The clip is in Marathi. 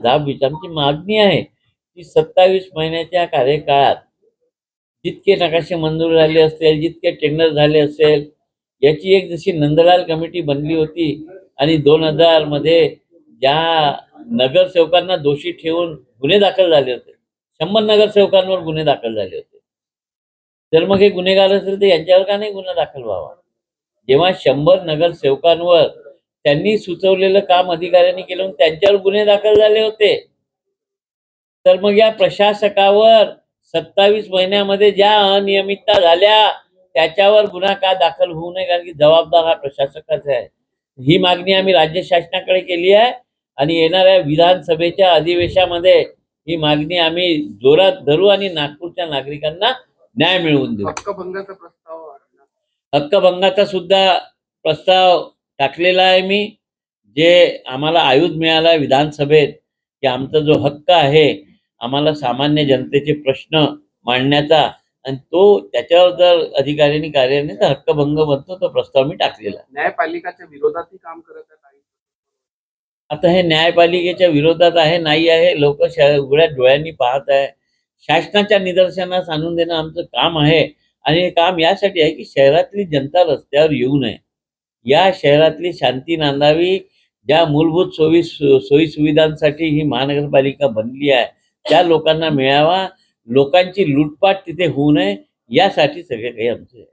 दहावीस आमची मागणी आहे की सत्तावीस महिन्याच्या कार्यकाळात जितके नकाशे मंजूर झाले असतील जितके टेंडर झाले असेल याची एक जशी नंदलाल कमिटी बनली होती आणि दोन हजारमध्ये ज्या नगरसेवकांना दोषी ठेवून गुन्हे दाखल झाले होते शंभर नगरसेवकांवर गुन्हे दाखल झाले होते. तर मग हे गुन्हेगार असेल तर यांच्यावर का नाही गुन्हा दाखल व्हावा? जेव्हा शंभर नगरसेवकांवर त्यांनी सुचवलेलं काम अधिकाऱ्यांनी केलं त्यांच्यावर गुन्हे दाखल झाले होते. तर मग या प्रशासकावर सत्तावीस महिन्यामध्ये ज्या अनियमितता झाल्या त्याच्यावर गुन्हा का दाखल होऊ नये? कारण की जबाबदार हा प्रशासकाच आहे. ही मागणी आम्ही राज्य शासनाकडे केली आहे आणि येणाऱ्या विधानसभेच्या अधिवेशनामध्ये ही मागणी आम्ही जोरात धरू आणि नागपूरच्या नागरिकांना न्याय मिळवून देऊ. हक्कभंगाचा प्रस्ताव हक्कभंगाचा सुद्धा प्रस्ताव टाकलेला आहे मी जे आम्हाला आयुध मिळाला विधानसभेत की आमचा जो हक्क आहे आम्हाला सामान्य जनतेचे प्रश्न मांडण्याचा आणि तो त्याच्यावर जर अधिकाऱ्यांनी कार्याने तर हक्कभंग बनतो तो प्रस्ताव मी टाकलेला आहे. न्यायपालिकाच्या विरोधातही काम करत आहे आता हे न्यायपालिकेच्या विरोधात आहे नाही आहे लोक उघड्या डोळ्यांनी पाहत आहे. शासनाच्या निदर्शनास आणून देणं आमचं काम आहे आणि हे काम यासाठी आहे की शहरातली जनता रस्त्यावर येऊ नये. या शहरातली शांती नांदावी ज्या मूलभूत सोयी सोयी सुविधांसाठी ही महानगरपालिका बनली आहे त्या लोकांना मिळावा लोकांची लूटपाट तिथे होऊ नये यासाठी सगळे काही आमचे आहे.